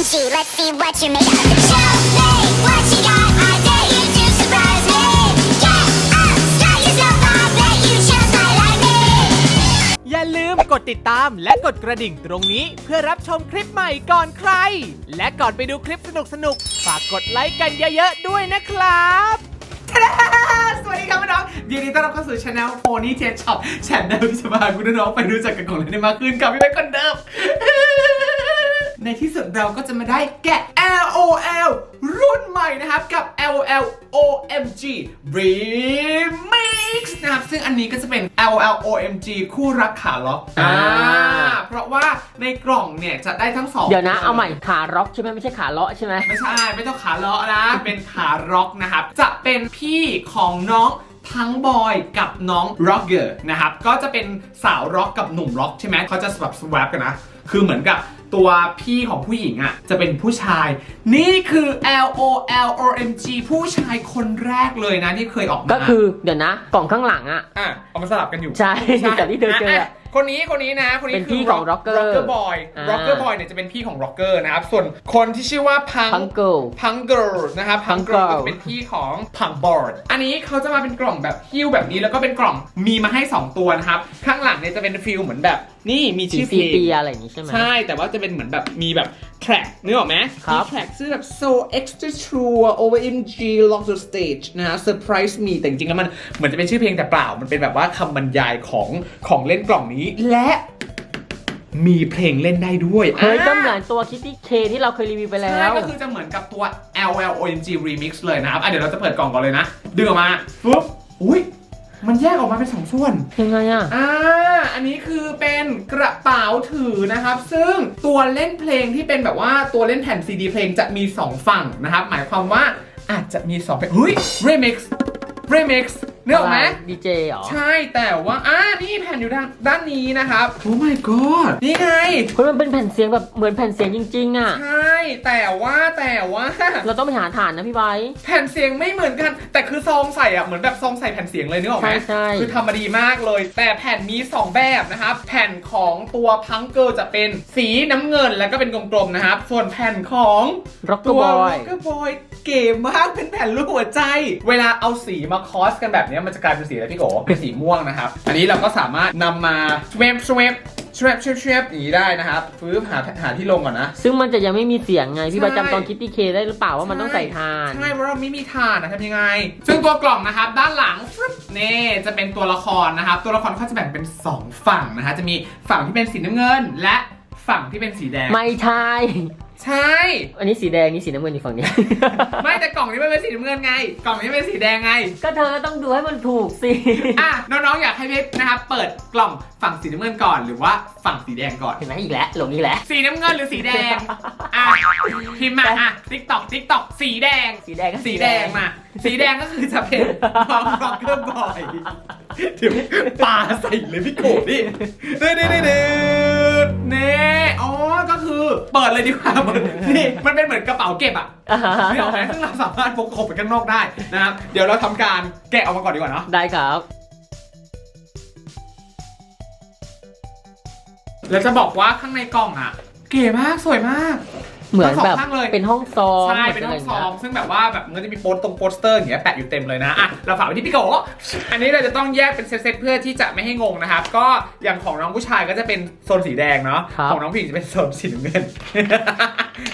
OMG, let's see what you made of. Show me what you got. I dare you to surprise me. Get up, strut yourself. I bet you just might like me. อย่าลืมกดติดตามและกดกระดิ่งตรงนี้เพื่อรับชมคลิปใหม่ก่อนใคร และก่อนไปดูคลิปสนุกๆ ฝากกดไลค์กันเยอะๆด้วยนะครับ สวัสดีครับน้องยินดีต้อนรับเข้าสู่ช anel Pony t e Shop ช anel ที่จะพาคุณน้องๆไปรู้จักกันของเล่นได้มากขึ้นกับพี่เป๊กคนเดิม ในที่สุดเราก็จะมาได้แกะ LOL รุ่นใหม่นะครับกับ LOL OMG Remix นะครับซึ่งอันนี้ก็จะเป็น LOL OMG คู่รักขาล็อกอ่า เพราะว่าในกล่องเนี่ยจะได้ทั้งสอง เดี๋ยวนะ เอาใหม่ขาร็อกใช่ไหมไม่ใช่ขาเลาะใช่ไหม ไม่ใช่ไม่ต้องขาเลาะนะ เป็นขาร็อกนะครับ จะเป็นพี่ของน้องทั้งบอยกับน้องร็อกเกอร์นะครับ ก็จะเป็นสาวร็อกกับหนุ่มร็อกใช่ไหมเขาจะสลับสวปกันนะ คือเหมือนกับ ตัวพี่ของผู้หญิงอะ่ะจะเป็นผู้ชาย นี่คือ L O L O M G ผู้ชายคนแรกเลยนะที่เคยออกมาก็คือเดี๋ยวนะ กล่องข้างหลังอะอะเอามาสลับกันอยู่ ใช่แต่ที่เธอเจออะะคนนี้คนนี้นะ คนนี้เป็นคืพี่ของ Rocker Rocker Boy อ่า Rocker Boy เนี่ยจะเป็นพี่ของ Rocker นะครับ ส่วนคนที่ชื่อว่าพังพังเกิลพังเกิลนะครับพัง Punk เกิล Girl ก็จะเป็นพี่ของพังบอร์ดอันนี้เขาจะมาเป็นกล่องแบบฮิ้วแบบนี้แล้วก็เป็นกล่องมีมาให้ 2 ตัวนะครับ ข้างหลังเนี่ยจะเป็นฟิลเหมือนแบบนี่มีสีชื่อเพซีลปีงอะไรอย่างนี้ใช่ไหมใช่แต่ว่าจะเป็นเหมือนแบบมีแบบแทร็กนึกออกไหมครับมีแทร็กชื่อแบบ so extra true OMG long to stage นะฮะ surprise me แต่จริงๆแล้วมันเหมือนจะเป็นชื่อเพลงแต่เปล่า มันเป็นแบบว่าคำบรรยายของของเล่นกล่องนี้และมีเพลงเล่นได้ด้วยเฮ้ยอ่าก็เหมือนตัวคิตตี้เคที่เราเคยรีวิวไปแล้ใช่วก็คือจะเหมือนกับตัว LL OMG Remix เลยนะครับ อะเดี๋ยวเราจะเปิดกล่องก่อนเลยนะ ดึงออกมาปุ๊บ อุ้ย มันแยกออกมาเป็นสองส่วน ยังไงอะอ่า อันนี้คือเป็นกระเป๋าถือนะครับ ซึ่งตัวเล่นเพลงที่เป็นแบบว่าตัวเล่นแผ่นซีดีเพลงจะมี 2 ฝั่งนะครับ หมายความว่าอาจจะมี2เพลงเฮ้ย Remix Remix นึกออกไหมดีเจเหรอ ใช่แต่ว่าอ่านี่แผ่นอยู่ด้านด้านนี้นะครับ โอ้ my god นี่ไงเฮ้ยมันเป็นแผ่นเสียงแบบเหมือนแผ่นเสียงจริง ๆอะใช่ แต่ว่าแต่ว่า เราต้องไปหาฐานนะพี่ไบร์ท แผ่นเสียงไม่เหมือนกัน แต่คือซองใส่อะเหมือนแบบซองใส่แผ่นเสียงเลยนึกออกไหมใช่ใช่ คือทำมาดีมากเลย แต่แผ่นมี2แบบนะครับ แผ่นของตัวพังเกิลจะเป็นสีน้ำเงินแล้วก็เป็นกลมๆนะครับ ส่วนแผ่นของ ร็อกเกอตัร์วบอย Rocker Boy เก๋มากเป็นแผ่นรูปหัวใจ เวลาเอาสีมาคอสกันแบบเนี้ยมันจะกลายเป็นสีอะไรพี่โกเป็นสีม่วงนะครับ อันนี้เราก็สามารถนำมาสว p สว p สว p สว p สว p อย่างนี้ได้นะครับฟื้นหาหาที่ลงก่อนนะ ซึ่งมันจะยังไม่มีเสียงไง พี่ไบร์ทใช่จำตอนคิตตี้เคได้หรือเปล่าว่ามันต้องใส่ฐาน ใช่เพราะเราไม่มีฐานนะทำยังไง ซึ่งตัวกล่องนะครับ ด้านหลังฟรึบนี่จะเป็นตัวละครนะครับ ตัวละครเขาจะแบ่งเป็น 2 ฝั่งนะฮะจะมีฝั่งที่เป็นสีน้ำเงิน และฝั่งที่เป็นสีแดง ไม่ใช่ ใช่ อันนี้สีแดงนี่สีน้ำเงินอยู่ฝั่งนี้ ไม่แต่กล่องนี้มันเป็นสีน้ำเงินไง กล่องนี้เป็นสีแดงไง ก็เธอก็ต้องดูให้มันถูกสิอะน้องๆอยากให้เพชรนะครับเปิดกล่องฝั่งสีน้ำเงินก่อนหรือว่าฝั่งสีแดงก่อน เห็นไหมอีกแล้วหลงอีกแล้ว สีน้ำเงินหรือสีแดง อะพิมพ์มาอะติ๊กตอกติ๊กตอกสีแดง สีแดงก็สีแดงมา สีแดงก็คือจะเป็นน้องร็อกเกอร์บอยเดี๋ยวปาใส่เลยพี่โกดนี่เด้เด้เด้เด้ เน่อ๋อ ก็คือเปิดเลยดีกว่าเปิดนี่มันเป็นเหมือนกระเป๋าเก็บอะนี่ออกไหมซึ่งเราสามารถพกของไปข้างนอกได้นะครับเดี๋ยวเราทำการแกะออกมาก่อนดีกว่าเนาะได้ครับ แล้วจะบอกว่าข้างในกล่องอะ เก๋มากสวยมาก เหมือนแบบทั้งสองข้างเลย เป็นห้องซ้อมใช่เป็นห้องซ้อมซึ่งแบบว่าแบบมันก็จะมีโปสตรงโปสเตอร์อย่างเงี้ยแปะอยู่เต็มเลยนะอะเราฝากไว้ที่พี่โกอันนี้เราจะต้องแยกเป็นเซตๆเพื่อที่จะไม่ให้งงนะครับก็อย่างของน้องผู้ชายก็จะเป็นโซนสีแดงเนาะครับของน้องผู้หญิงจะเป็นโซนสีน้ำเงิน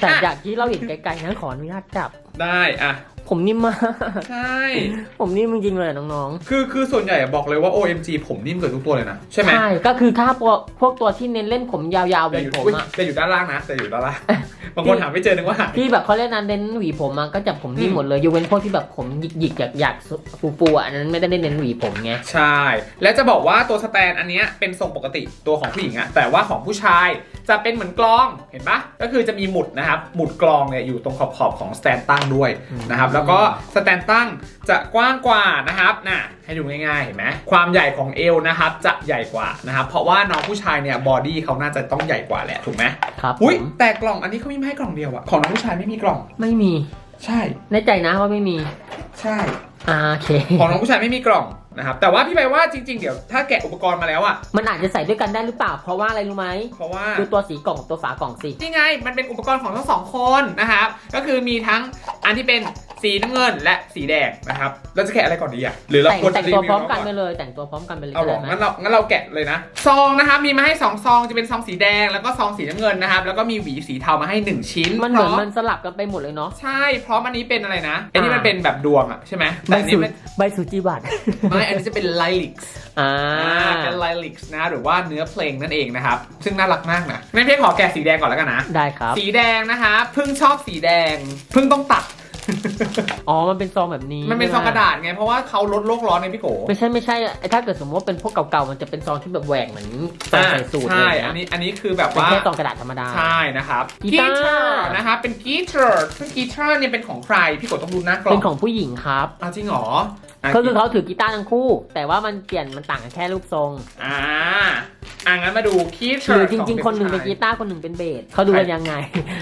แต่อะจากที่เราเห็นไกลๆนะขออนุญาตจับได้อะ ผมนิ่มมาก ใช่ ผมนิ่มจริงๆเลยน้องคือคือส่วนใหญ่อะบอกเลยว่า OMG ผมนิ่มเกินทุกตัวเลยนะใช่ๆไหมใช่ก็คือถ้าพวกพวกตัวที่เน้นเล่นผมยาวๆหแต่วีอยู่ผมอุ๊ยอะ แต่อยู่ด้านล่างนะแต่อยู่ด้านล่างบางคนหาไม่เจอนึกว่าหาย ที่แบบเขาเล่นนั้นเน้นหวีผมอะก็จะผมนิ่มอืม หมดเลยยกเว้นพวกที่แบบผมหยิกๆอยากๆฟูๆอะอันนั้นไม่ได้เน้นหวีผมไง ใช่ และจะบอกว่าตัวสแตนอันเนี้ยเป็นทรงปกติตัวของผู้หญิงอะแต่ว่าของผู้ชายจะเป็นเหมือนกลองเห็นปะก็คือจะมีหมุดนะครับ หมุดกลองเนี่ยอยู่ตรงขอบขอบๆของสแตนตั้งด้วยนะครับแล้วก็สแตนตั้งจะกว้างกว่านะครับน่ะให้ดูง่ายๆเห็นไหมความใหญ่ของเอวนะครับจะใหญ่กว่านะครับเพราะว่าน้องผู้ชายเนี่ยบอดี้เขาน่าจะต้องใหญ่กว่าแหละถูกไหมครับอุ้ยผมแต่กล่องอันนี้เขามีมาให้กล่องเดียวอะของน้องผู้ชายไม่มีกล่อง ไม่มีใช่แน่ใจนะว่าไม่มี ใช่ อ่าโอเค ของน้องผู้ชายไม่มีกล่องนะครับแต่ว่าพี่ไปว่าจริง ๆ เดี๋ยวถ้าแกะอุปกรณ์มาแล้วอะมันอาจจะใส่ด้วยกันได้หรือเปล่า เพราะว่าอะไรรู้ไหม เพราะว่า ดูตัวสีกล่องกับตัวฝากล่องสิ นี่ไง มันเป็นอุปกรณ์ของทั้งสองคนนะครับ ก็คือมีทั้งอันที่เป็น สีน้ำเงินและสีแดงนะครับเราจะแกะอะไรก่อนดีอะหรือเราแต่งควรแต่จะงตัวพร้อมวิวกันก่ไปเลย แต่งตัวพร้อมกันไปเลยเอาก็หรได้อไหมงั้นเรางั้นเราแกะเลยนะซองนะครับมีมาให้2ซองจะเป็นซองสีแดงแล้วก็ซองสีน้ำเงินนะครับแล้วก็มีหวีสีเทามาให้1ชิ้นมันเหมือนพร้มันสลับกันไปหมดเลยเนาะ ใช่เพราะอันนี้เป็นอะไรนะไอ้นี่มันเป็นแบบดวงอะใช่ไหมแต่อันนี้มันใบสุจิบัตรไม่อันนี้จะเป็นไลลิกส์อ่า อ่าเป็นไลลิกส์นะหรือว่าเนื้อเพลงนั่นเองนะครับ ซึ่งน่ารักมากนะงั้นพี่ขอแกะสีแดงก่อนแล้วกันนะ ได้ครับ สีแดงนะคะเพิ่งชอบสีแดงเพิ่งต้องตัด อ๋อ มันเป็นซองแบบนี้มันเป็นซองกระใช่ไหดาษไง เพราะว่าเขาลดโลกร้อนไงพี่โกไม่ใช่ไม่ใช่ไอ้ถ้าเกิดสมมติว่าเป็นพวกเก่าๆ มันจะเป็นซองที่แบบแหวกเหมือนซองใส่สูตรอะไรใช่อย่างอันเงี้ยนี้อันนี้คือแบบเป็นว่า แค่ซองกระดาษธรรมดา ใช่นะครับกีตาร์นะครับเป็นกีตาร์ซึ่งกีตาร์เนี่ยเป็นของใคร พี่โกต้องดูหน้ากล่องเป็นของผู้หญิงครับ อ้าวจริงเหรออะก็คือเขาถือกีตาร์ทั้งคู่ แต่ว่ามันเปลี่ยนมันต่างกันแค่รูปทรงอ่าอ่างั้นมาดูกีหตารือร์จริง ๆ คนหนึ่งเป็นกีตาร์คนหนึ่งเป็นเบสเขาดูกันยังไง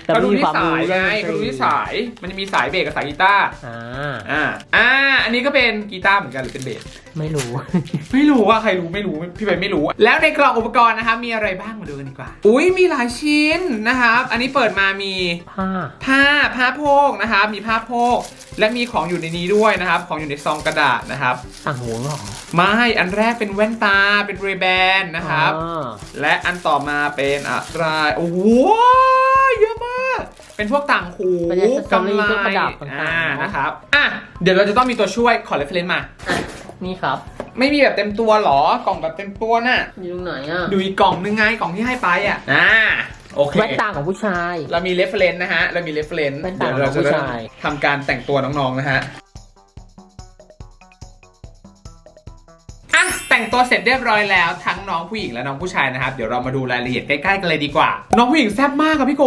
แต่เขาไม่ดูมีที่ความสารู้ยเรื่ไงองดนตเขารีดูที่สาย มันจะมีสายเบสกับสายกีตาร์อ่าอ่าอ่าอันนี้ก็เป็นกีตาร์เหมือนกันหรือเป็นเบส ไม่รู้ ไม่รู้ว่าใครรู้ไม่รู้พี่ไปไม่รู้ แล้วในกล่องอุปกรณ์นะครับมีอะไรบ้างมาดูกันดีกว่า อุ้ยมีหลายชิ้นนะครับ อันนี้เปิดมามีผ้าผ้าผ้าโพกนะครับมีผ้าโพก และมีของอยู่ในนี้ด้วยนะครับ ของอยู่ในซองกระดาษนะครับต่างหูเหรอไม่อันแรกเป็นแว่นตาเป็นเรแบนนะครับอ่าและอันต่อมาเป็นอะไรโอ้โหเยอะมากเป็นพวกต่างหูเป็น accessory กำเครื่องปไลระดับต่างๆอ่าเนอะนะครับอะเดี๋ยวเราจะต้องมีตัวช่วยขอเรฟเฟรนมาอะ นี่ครับ ไม่มีแบบเต็มตัวเหรอกล่องแบบเต็มตัวน่ะ อยู่ตรงไหนอะดูอีกกล่องนึงไงกล่องที่ให้ไปอะอ่าโอเคแว่นตาของผู้ชาย เรามีเรฟเฟรนนะฮะ เรามีเรฟเฟรนแว่นตาเดี๋ยวเราจะของผู้เริ่มชาย ทำการแต่งตัวน้องๆนะฮะ แต่งตัวเสร็จเรียบร้อยแล้วทั้งน้องผู้หญิงและน้องผู้ชายนะครับ เดี๋ยวเรามาดูรายละเอียดใกล้ๆกันเลยดีกว่า น้องผู้หญิงแซ่บมากครับพี่โก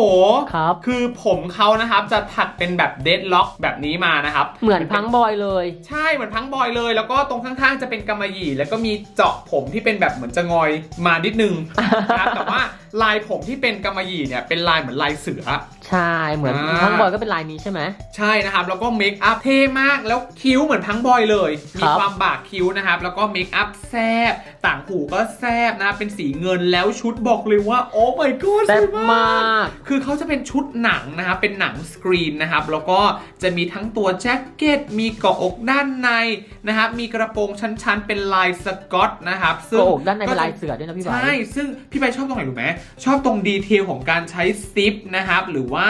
ครับ คือผมเขานะครับจะถักเป็นแบบเดดล็อกแบบนี้มานะครับเหมือนพังบอยเลย ใช่เหมือนพังบอยเลย แล้วก็ตรงข้างๆจะเป็นกำมะหยี่ แล้วก็มีเจาะผมที่เป็นแบบเหมือนจะงอยมานิดนึงนะครับแต่ว่าลายผมที่เป็นกำมะหยี่เนี่ยเป็นลายเหมือนลายเสือ ใช่เหมือนอ่าพังบอยก็เป็นลายนี้ใช่ไหม ใช่นะครับ แล้วก็เมคอัพเท่มากแล้วคิ้วเหมือนพังบอยเลย คมีรับ ความบากคิ้วนะครับ แล้วก็เมคอัพแซบต่างหูก็แซบนะเป็นสีเงินแล้วชุดบอกเลยว่า โอ้ my god แซ่สบวยมาก คือเขาจะเป็นชุดหนังนะครับ เป็นหนังสกรีนนะครับ แล้วก็จะมีทั้งตัวแจ็คเก็ต มีเกาะอกด้านในนะครับ มีกระโปรงชั้นๆ เป็นลายสกอตนะครับ ซึ่งโกอกด้านในเป็นก็จะลายเสือด้วยนะพี่บาใช่ยซึ่งพี่ไปชอบตรงไหนรู้ไหมชอบตรงดีเทลของการใช้ซิปนะครับ หรือว่า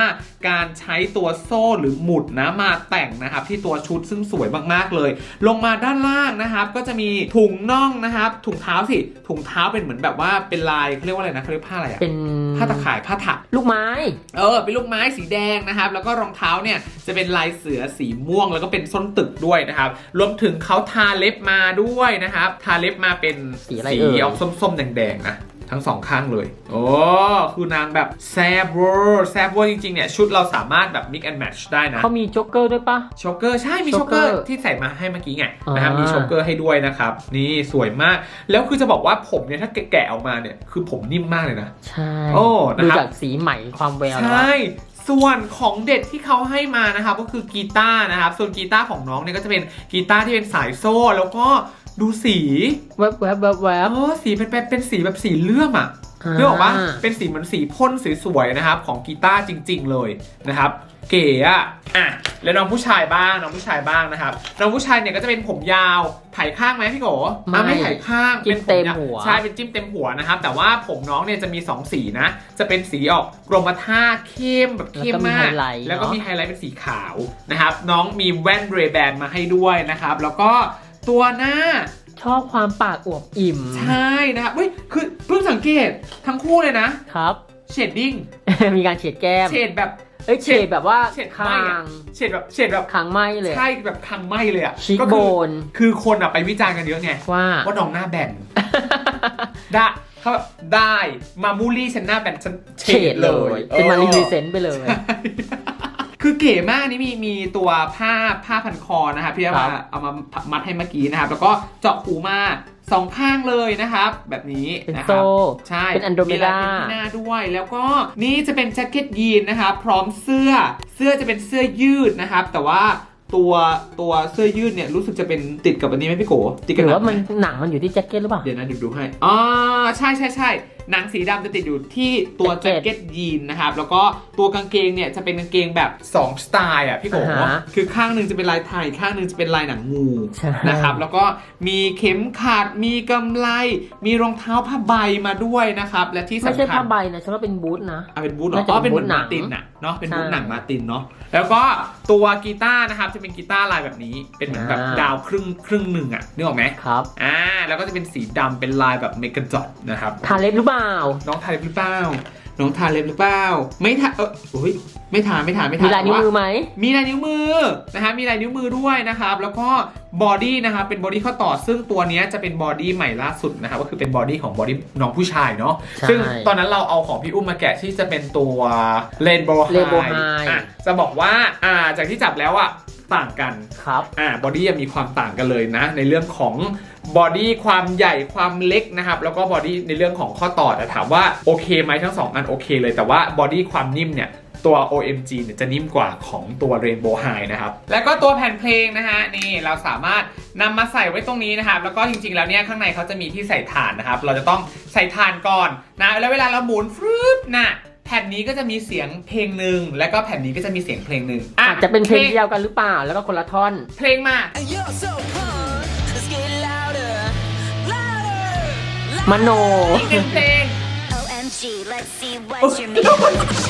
การใช้ตัวโซ่หรือหมุดนะมาแต่งนะครับ ที่ตัวชุดซึ่งสวยมากๆเลย ลงมาด้านล่างนะครับ ก็จะมีถุงน่องนะครับ ถุงเท้าสิถุงเท้าเป็นเหมือนแบบว่าเป็นลายเขาเรียกว่าอะไรนะเขาเรียกผ้าอะไรอะเป็นผ้าตะข่ายผ้าถักลูกไม้ เออเป็นลูกไม้สีแดงนะครับ แล้วก็รองเท้าเนี่ยจะเป็นลายเสือสีม่วง แล้วก็เป็นส้นตึกด้วยนะครับ รวมถึงเขาทาเล็บมาด้วยนะครับ ทาเล็บมาเป็นสีอะไรเอ่ย ออกส้มๆแดงๆนะ ทั้งสองข้างเลย โอ้ คือนางแบบแซบเวอร์แซบเวอร์จริงๆ เนี่ย ชุดเราสามารถแบบ mix and match ได้นะเขามีโจ๊กเกอร์ด้วยปะโชกเกอร์ใช่ มีโชกเกอโชร์กเกอร์ที่ใส่มาให้เมื่อกี้ไงนะครับอ่ามีมีโชกเกอร์ให้ด้วยนะครับ นี่สวยมาก แล้วคือจะบอกว่าผมเนี่ย ถ้าแกะออกมาเนี่ย คือผมนิ่มมากเลยนะ ใช่ โอ้นะครับดูจากสีใหม่ความแววใชแล้วอะ่ส่วนของเด็ดที่เขาให้มานะครับก็คือกีตาร์นะครับ ส่วนกีตาร์ของน้องเนี่ยก็จะเป็นกีตาร์ที่เป็นสายโซ่แล้วก็ ดูสีแวบแวบแวบแวบเออสีเป็นเป็นเป็นสีแบบสีเลื่อมอะอ่าเรื่องบอกว่าเป็นสีเหมือนสีพ่นสวยๆนะครับ ของกีตาร์จริง ๆ เลยนะครับ เก๋อะอะแล้วน้องผู้ชายบ้างน้องผู้ชายบ้างนะครับน้องผู้ชายเนี่ยก็จะเป็นผมยาวไถข้างไหมพี่โกไม่อะไม่ไถข้างจิ้มป็นผยาวเต็มหัวใช่เป็นจิ้มเต็มหัวนะครับ แต่ว่าผมน้องเนี่ยจะมี 2 สีนะ จะเป็นสีออกกรมท่าเข้มแบบเข้มมาก แล้วก็มีไฮไลท์แล้วก็เนอะมีไฮไลท์เป็นสีขาวนะครับ น้องมีแว่นเรแบนมาให้ด้วยนะครับ แล้วก็ ตัวหน้า ชอบความปากอวบอิ่ม ใช่นะครับเฮ้ยคือเพิ่งสังเกตทั้งคู่เลยนะครับ เชดดิ้ง มีการเฉดแก้มเฉดแบบ เอ้ยเฉดแบบว่าเฉดคาไหม้อะ งเฉดแบบเฉดแบบคางไหมเลย ใช่แบบคังไหมเลยอะชิคก็โบคือนคือคนอะไปวิจารณ์กันเยอะไงว่า ว่าน้องหน้าแบน ได้เขาแบบได้มามูลี่ฉันหน้าแบนฉันเฉเฉดดเลเลย ย เป็นมารีออวิเซนต์ไปเลย คือเก๋มากนี่มีมีตัวผ้าผ้าพันคอนะครับที่เอาครัมาบเอามามัดให้เมื่อกี้นะครับ แล้วก็เจาะหูมาสองข้างเลยนะครับ แบบนี้เป็นนะคโซ่ รับ ใช่เป็น Andromeda มีลายเป็นที่หน้าด้วย แล้วก็นี่จะเป็นแจ็คเก็ตยีนนะครับ พร้อมเสื้อ เสื้อจะเป็นเสื้อยืดนะครับ แต่ว่าตัวตัวเสื้อยืดเนี่ยรู้สึกจะเป็นติดกับอันนี้ไหมพี่โกติดหกับรือหนัว่างไหมันหนังมันอยู่ที่แจ็คเก็ตหรือเปล่า เดี๋ยวนะเดี๋ยวดูให้อ๋อใช่ใช่ใช่ หนังสีดำจะติดอยู่ที่ตัวแจ็แจ็คคเก็เก็ตตยีนนะครับ แล้วก็ตัวกางเกงเนี่ยจะเป็นกางเกงแบบ 2 สไตล์อะพี่โกอ่าฮะคือข้างหนึ่งจะเป็นลายไทย ข้างหนึ่งจะเป็นลายหนังงูใช่ นะครับ แล้วก็มีเข็มขัด มีกำไล มีรองเท้าผ้าใบมาด้วยนะครับ และที่ไม่สำใช่คัผ้าญ ใบนะฉันว่าเป็นบูทนะ อะเป็นบูธเหรอน่าจะอ๋อเป็นเป็นบูธหนังบูธหนังตินน่ะเนาะเป็นบูธใช่หนังมาตินเนาะแล้วก็ตัวกีตาร์นะครับจะเป็นกีตาร์ลายแบบนี้ เป็นเหมือนแบบอ่า ดาวครึ่งครึ่งหนึ่งอะนึกออกไหมครับ อ่าแล้วก็จะเป็นสีดำเป็นลายแบบเมกะจอดนะครับ ทาเล็บหรือเปล่าน้องทาเล็บหรือเปล่า น้องทาเล็บหรือเปล่า ไม่ทาเออโอ้ยไม่ทาไม่ทาไม่ทามีลายนิ้วแต่มือไหม มีลายนิ้วมือนะฮะมีลายนิ้วมือด้วยนะครับ แล้วก็ บอดี้นะครับเป็นบอดี้ข้อต่อซึ่งตัวเนี้ยจะเป็นบอดี้ใหม่ล่าสุดนะครับก็คือเป็นบอดี้ของบอดี้น้องผู้ชายเนาะใช่ซึ่งตอนนั้นเราเอาของพี่อุ้มมาแกะที่จะเป็นตัวเรนโบว์ไฮ Rainbow High อะจะบอกว่าอ่าจากที่จับแล้วอะต่างกันครับอ่าบอดี้ยังมีความต่างกันเลยนะ ในเรื่องของบอดี้ความใหญ่ความเล็กนะครับ แล้วก็บอดี้ในเรื่องของข้อต่อแต่ถามว่าโอเคไหมทั้งสองอันโอเคเลยแต่ว่าบอดี้ความนิ่มเนี่ย ตัว OMG เนี่ยจะนิ่มกว่าของตัว Rainbow High นะครับ แล้วก็ตัวแผ่นเพลงนะฮะนี่เราสามารถนำมาใส่ไว้ตรงนี้นะครับ แล้วก็จริงๆ แล้วเนี่ยข้างในเขาจะมีที่ใส่ถ่านนะครับ เราจะต้องใส่ถ่านก่อนนะ แล้วเวลาเราหมุนฟรึบนะแผ่นนี้ก็จะมีเสียงเพลงหนึ่งแล้วก็แผ่นนี้ก็จะมีเสียงเพลงหนึ่งอาจจะเป็นเพลงเดียวกันหรือเปล่า แล้วก็คนละท่อน เพลงมา You're so fun. Let's get louder, louder. มโนอีกหนึ่งเพลง OMG, let's see what you're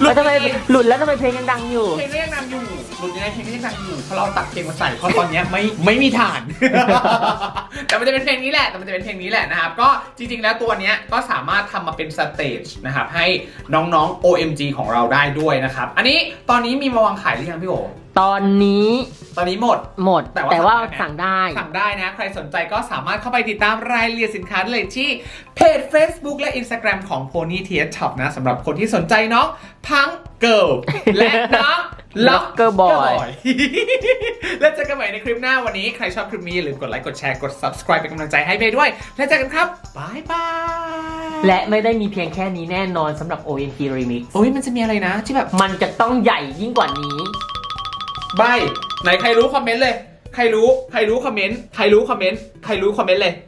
made of. แล้วทำไมหลุดแล้วทำไมเพลงยังดังอยู่ เพลงก็ยังดังอยู่หลุดยังไงเพลงก็ยังดังอยู่เพราะเราตัดเพลงมาใส่เพราะตอนเนี้ยไม่ไม่มีฐาน แต่มันจะเป็นเพลงนี้แหละแต่มันจะเป็นเพลงนี้แหละนะครับก็จริงๆแล้วตัวเนี้ยก็สามารถทำมาเป็นสเตจนะครับให้น้องๆ OMG ของเราได้ด้วยนะครับอันนี้ตอนนี้มีมาวางขายหรือยังพี่โอ ตอนนี้ตอนนี้หมด หมดแต่ว่าแต่ว่าสั่สั่งงได้ได้ สั่งได้นะ ใครสนใจก็สามารถเข้าไปติดตามรายละเอียดสินค้าได้เลยที่เพจ Facebook และ Instagram ของ Pony t s Shop นะสำหรับคนที่สนใจน้องพังเกิลและน้องล็อก Locker Boy แล้วเจอกันใหม่ในคลิปหน้าวันนี้ ใครชอบคลิปนี้อย่าลืมกดไลค์กดแชร์กด subscribe เป็นกำลังใจให้เมย์ด้วย แล้วเจอกันครับบายบายและไม่ได้มีเพียงแค่นี้แน่นอนสำหรับ OMG Remix โอ้ยมันจะมีอะไรนะที่แบบมันจะต้องใหญ่ยิ่งกว่านี้ ใบไหนใครรู้คอมเมนต์เลย ใครรู้ ใครรู้คอมเมนต์ ใครรู้คอมเมนต์ ใครรู้คอมเมนต์เลย